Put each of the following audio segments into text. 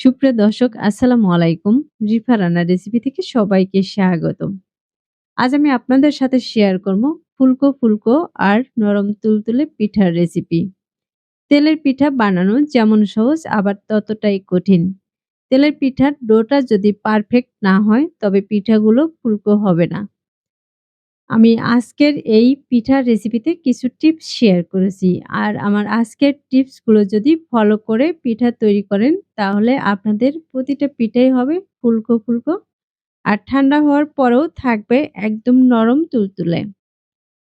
সুপ্রিয় দর্শক আসসালামু আলাইকুম। রিফা রান্নার রেসিপি থেকে সবাইকে স্বাগতম। আজ আমি আপনাদের সাথে শেয়ার করব ফুলকো, ফুলকো আর নরম তুলতুলে পিঠার রেসিপি। তেলের পিঠা বানানো যেমন সহজ আবার ততটাই কঠিন। তেলের পিঠার ডোটা যদি পারফেক্ট না হয় তবে পিঠাগুলো ফুলকো হবে না। আমি আজকের এই পিঠার রেসিপিতে কিছু টিপস শেয়ার করেছি। আর আমার আজকের টিপসগুলো যদি ফলো করে পিঠা তৈরি করেন তাহলে আপনাদের প্রতিটা পিঠাই হবে ফুলকো, ফুলকো আর ঠান্ডা হওয়ার পরেও থাকবে একদম নরম তুলতুলে।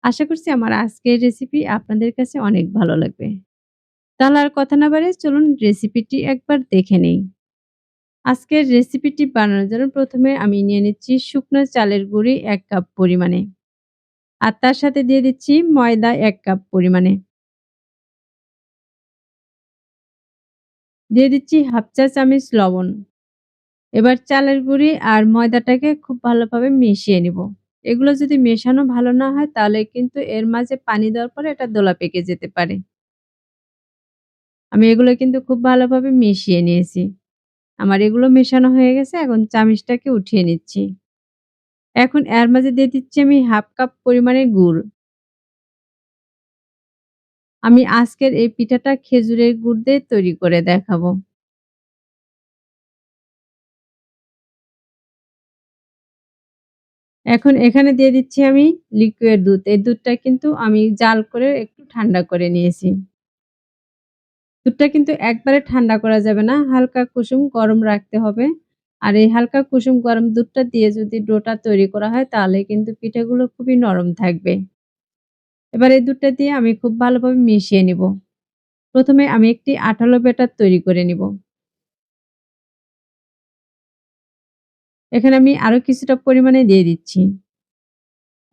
আশা করছি আমার আজকের রেসিপি আপনাদের কাছে অনেক ভালো লাগবে। তাহলে আর কথা না বাড়িয়ে চলুন রেসিপিটি একবার দেখে নেই। আজকের রেসিপিটি বানানোর জন্য প্রথমে আমি নিয়ে নিচ্ছি শুকনো চালের গুঁড়ি এক কাপ পরিমাণে। আর তার সাথে দিয়ে দিচ্ছি ময়দা এক কাপ পরিমাণে। দিয়ে দিচ্ছি হাফ চা চামচ লবণ। এবার চালের গুঁড়ি আর ময়দাটাকে খুব ভালোভাবে মিশিয়ে নিব। এগুলো যদি মেশানো ভালো না হয় তাহলে কিন্তু এর মাঝে পানি দেওয়ার পরে এটা দোলা পেকে যেতে পারে। আমি এগুলো কিন্তু খুব ভালোভাবে মিশিয়ে নিয়েছি। আমার এগুলো মেশানো হয়ে গেছে, এখন চামিচটাকে উঠিয়ে নিচ্ছি। এখন এর মাঝে দিয়ে দিচ্ছি আমি হাফ কাপ পরিমাণে গুড়। আমি আজকের এই পিঠাটা খেজুরের গুড় দিয়ে তৈরি করে দেখাবো। এখন এখানে দিয়ে দিচ্ছি আমি লিকুইড দুধ। এই দুধটা কিন্তু আমি জাল করে একটু ঠান্ডা করে নিয়েছি। দুধটা কিন্তু একবারে ঠান্ডা করা যাবে না, হালকা কুসুম গরম রাখতে হবে। আর এই হালকা কুসুম গরম দুধটা দিয়ে যদি ডোটা তৈরি করা হয়, তাহলে কিন্তু পিঠাগুলো খুবই নরম থাকবে। এবার এই দুধটা দিয়ে আমি খুব ভালোভাবে মিশিয়ে নিব। প্রথমে আমি একটি আঠালো ব্যাটার তৈরি করে নিব। এখানে আমি আরও কিছুটা পরিমাণে দিয়ে দিচ্ছি।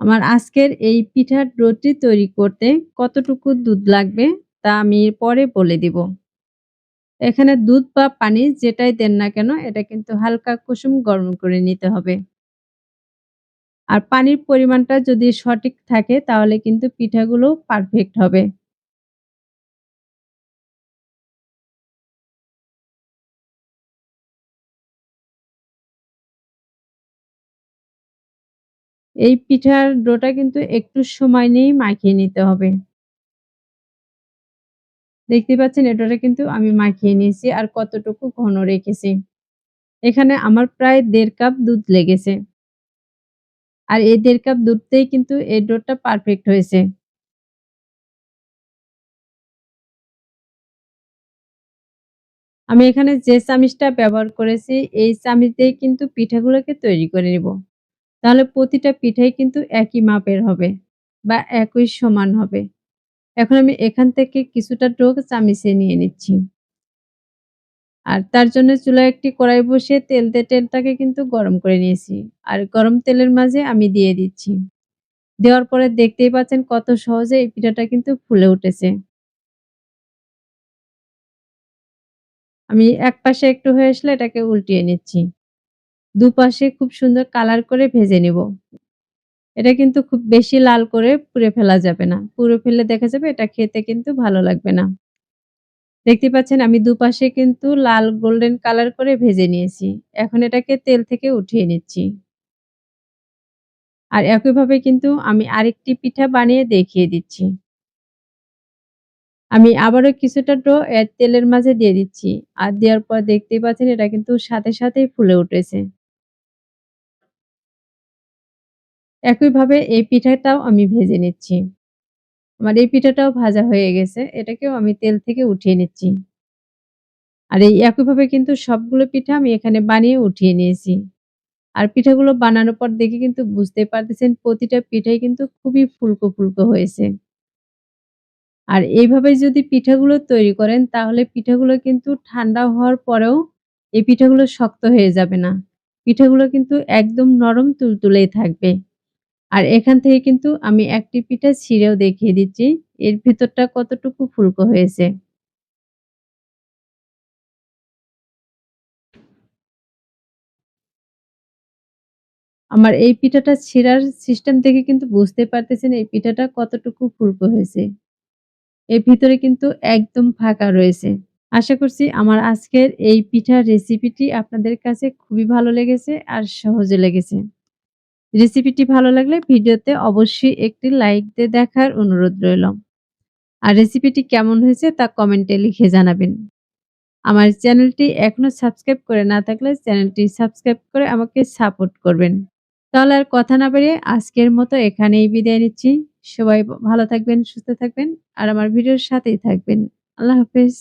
আমার আজকের এই পিঠার ডোটি তৈরি করতে কতটুকু দুধ লাগবে, তা আমি পরে বলে দিব। এখানে দুধ বা পানি যেটাই দেন না কেন, এটা কিন্তু হালকা কুসুম গরম করে নিতে হবে। আর পানির পরিমাণটা যদি সঠিক থাকে, তাহলে কিন্তু পিঠাগুলো পারফেক্ট হবে। এই পিঠার ডোটা কিন্তু একটু সময় নিয়েই মাখিয়ে নিতে হবে। দেখতে পাচ্ছেন এটাটা কিন্তু আমি মাখিয়ে নিয়েছি আর কতটুকু ঘন রেখেছি। এখানে আমার প্রায় দেড় কাপ দুধ লেগেছে। আর এই দেড় কাপ দুধতেই কিন্তু এই ডোটা পারফেক্ট হয়েছে। আমি এখানে যে চামিচটা ব্যবহার করেছি, এই চামিচ দিয়েই কিন্তু পিঠাগুলোকে তৈরি করে নিব। তাহলে প্রতিটা পিঠাই কিন্তু একই মাপের হবে বা একই সমান হবে। এখন আমি এখান থেকে কিছুটা ডো চামিচে নিয়ে নিচ্ছি। আর তার জন্য চুলায় একটি কড়াই বসিয়ে তেল দিয়ে তেলটাকে কিন্তু গরম করে নিয়েছি। আর গরম তেলের মাঝে আমি দিয়ে দিচ্ছি। দেওয়ার পরে দেখতেই পাচ্ছেন কত সহজে এই পিঠাটা কিন্তু ফুলে উঠেছে। আমি এক পাশে একটু হয়ে আসলে এটাকে উল্টিয়ে নিচ্ছি। দুপাশে খুব সুন্দর কালার করে ভেজে নিব। এটা কিন্তু খুব বেশি লাল করে পুড়ে ফেলা যাবে না। পুড়ে ফেলে দেখা যাবে এটা খেতে কিন্তু ভালো লাগবে না। দেখতে পাচ্ছেন আমি দুপাশে কিন্তু লাল গোল্ডেন কালার করে ভেজে নিয়েছি। এখন এটাকে তেল থেকে উঠিয়ে নিচ্ছি। আর একইভাবে কিন্তু আমি আরেকটি পিঠা বানিয়ে দেখিয়ে দিচ্ছি। আমি আবারও কিছুটা ডো তেলের মাঝে দিয়ে দিচ্ছি। আর দেওয়ার পর দেখতেই পাচ্ছেন এটা কিন্তু সাথে সাথেই ফুলে উঠেছে। একইভাবে এই পিঠাটাও আমি ভেজে নিচ্ছি। আমার এই পিঠাটাও ভাজা হয়ে গেছে। এটাকেও আমি তেল থেকে উঠিয়ে নিচ্ছি। আর এই একইভাবে কিন্তু সবগুলো পিঠা আমি এখানে বানিয়ে উঠিয়ে নিয়েছি। আর পিঠাগুলো বানানোর পর দেখে কিন্তু বুঝতে পারতেছেন প্রতিটা পিঠাই কিন্তু খুবই ফুলকো, ফুলকো হয়েছে। আর এইভাবে যদি পিঠাগুলো তৈরি করেন তাহলে পিঠাগুলো কিন্তু ঠান্ডা হওয়ার পরেও এই পিঠাগুলো শক্ত হয়ে যাবে না। পিঠাগুলো কিন্তু একদম নরম তুলতুলেই থাকবে। আর এখান থেকে কিন্তু আমি একটি পিঠা ছিঁড়েও দেখিয়ে দিচ্ছি এর ভিতরটা কতটুকু ফুলকো হয়েছে। আমার এই পিঠাটা ছিঁড়ার সিস্টেম দেখে কিন্তু বুঝতে পারতেছেন এই পিঠাটা কতটুকু ফুলকো হয়েছে। এর ভিতরে কিন্তু একদম ফাঁকা রয়েছে। আশা করছি আমার আজকের এই পিঠার রেসিপিটি আপনাদের কাছে খুবই ভালো লেগেছে আর সহজে লেগেছে। রেসিপিটি ভালো লাগলে ভিডিওতে অবশ্যই একটি লাইক দিয়ে দেখার অনুরোধ রইল। আর রেসিপিটি কেমন হয়েছে তা কমেন্টে লিখে জানাবেন। আমার চ্যানেলটি এখনও সাবস্ক্রাইব করে না থাকলে চ্যানেলটি সাবস্ক্রাইব করে আমাকে সাপোর্ট করবেন। তাহলে আর কথা না বাড়িয়ে আজকের মতো এখানেই বিদায় নিচ্ছি। সবাই ভালো থাকবেন, সুস্থ থাকবেন আর আমার ভিডিওর সাথেই থাকবেন। আল্লাহ হাফেজ।